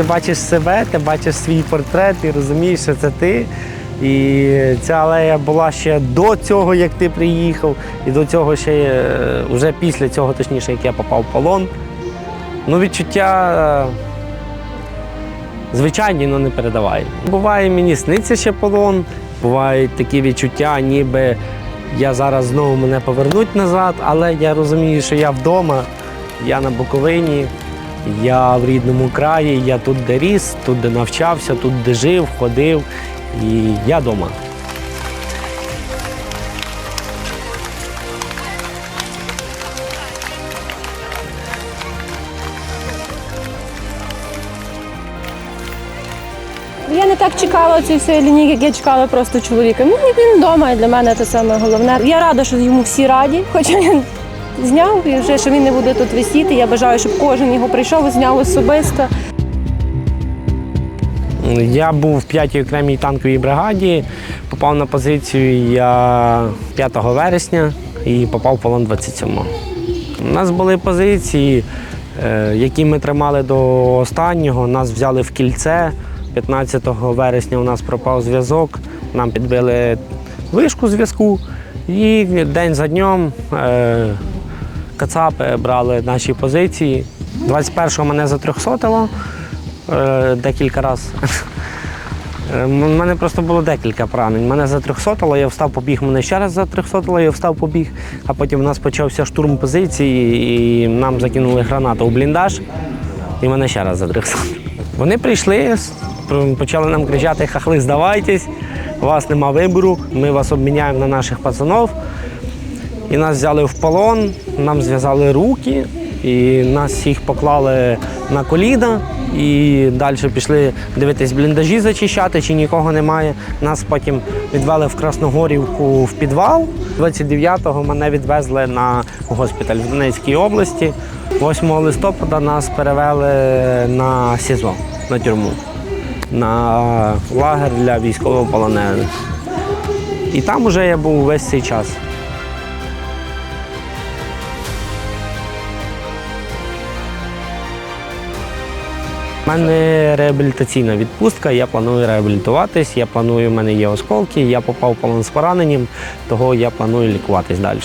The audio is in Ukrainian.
ти бачиш себе, ти бачиш свій портрет і розумієш, що це ти. І ця алея була ще до цього, як ти приїхав, і до цього ще е, вже після цього, точніше, як я попав в полон. Ну, відчуття е, звичайні, але не передавай. Буває, мені сниться ще полон, бувають такі відчуття, ніби я зараз знову мене повернуть назад, але я розумію, що я вдома, я на Буковині, я в рідному краї, я тут, де ріс, тут, де навчався, тут, де жив, ходив, і я вдома. Я не так чекала цієї всієї як я чекала просто чоловіка. Ну, він вдома, і для мене це саме головне. Я рада, що йому всі раді, хоча він зняв і вже що він не буде тут висіти. Я бажаю, щоб кожен його прийшов і зняв особисто. Я був в 5-й окремій танковій бригаді, попав на позицію я 5 вересня і попав в полон 27-го. У нас були позиції, е, які ми тримали до останнього. Нас взяли в кільце. 15 вересня у нас пропав зв'язок. Нам підбили вишку зв'язку. І день за днем е, кацапи брали наші позиції. 21-го мене затрьохсотило е, декілька разів. У мене просто було декілька поранень. Мене затрьохсотило, я встав, побіг, мене ще раз затрьохсотило, я встав, побіг. А потім у нас почався штурм позиції, і нам закинули гранату у бліндаж, і мене ще раз затрьохсотило. Вони прийшли, почали нам кричати: хахли, здавайтесь, у вас нема вибору, ми вас обміняємо на наших пацанів. І нас взяли в полон, нам зв'язали руки, і нас всіх поклали на коліна. І далі пішли дивитись бліндажі зачищати, чи нікого немає. Нас потім відвели в Красногорівку в підвал. 29-го мене відвезли на госпіталь в Донецькій області. 8 листопада нас перевели на СІЗО, на тюрму, на лагер для військовополонених. І там уже я був весь цей час. У мене реабілітаційна відпустка, я планую реабілітуватись, я планую, в мене є осколки, я попав полон з пораненням, того я планую лікуватись далі.